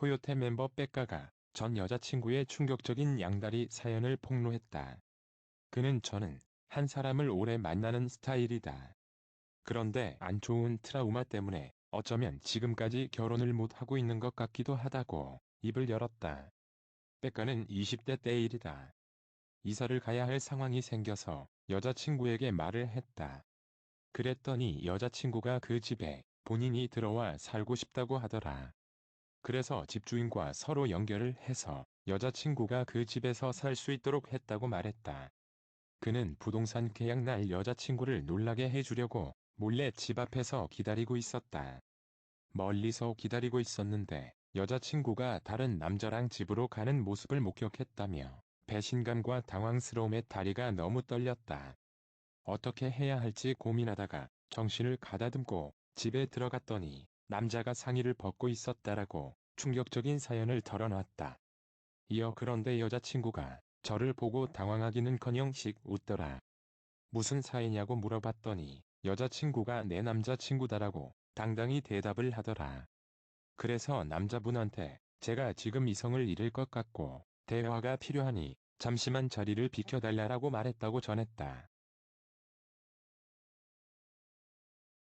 코요태 멤버 백가가 전 여자친구의 충격적인 양다리 사연을 폭로했다. 그는 저는 한 사람을 오래 만나는 스타일이다. 그런데 안 좋은 트라우마 때문에 어쩌면 지금까지 결혼을 못하고 있는 것 같기도 하다고 입을 열었다. 백가는 20대 때 일이다. 이사를 가야 할 상황이 생겨서 여자친구에게 말을 했다. 그랬더니 여자친구가 그 집에 본인이 들어와 살고 싶다고 하더라. 그래서 집주인과 서로 연결을 해서 여자친구가 그 집에서 살 수 있도록 했다고 말했다. 그는 부동산 계약 날 여자친구를 놀라게 해주려고 몰래 집 앞에서 기다리고 있었다. 멀리서 기다리고 있었는데 여자친구가 다른 남자랑 집으로 가는 모습을 목격했다며 배신감과 당황스러움에 다리가 너무 떨렸다. 어떻게 해야 할지 고민하다가 정신을 가다듬고 집에 들어갔더니 남자가 상의를 벗고 있었다라고 충격적인 사연을 털어놨다. 이어 그런데 여자친구가 저를 보고 당황하기는커녕 씩 웃더라. 무슨 사이냐고 물어봤더니 여자친구가 내 남자친구다라고 당당히 대답을 하더라. 그래서 남자분한테 제가 지금 이성을 잃을 것 같고 대화가 필요하니 잠시만 자리를 비켜달라고 말했다고 전했다.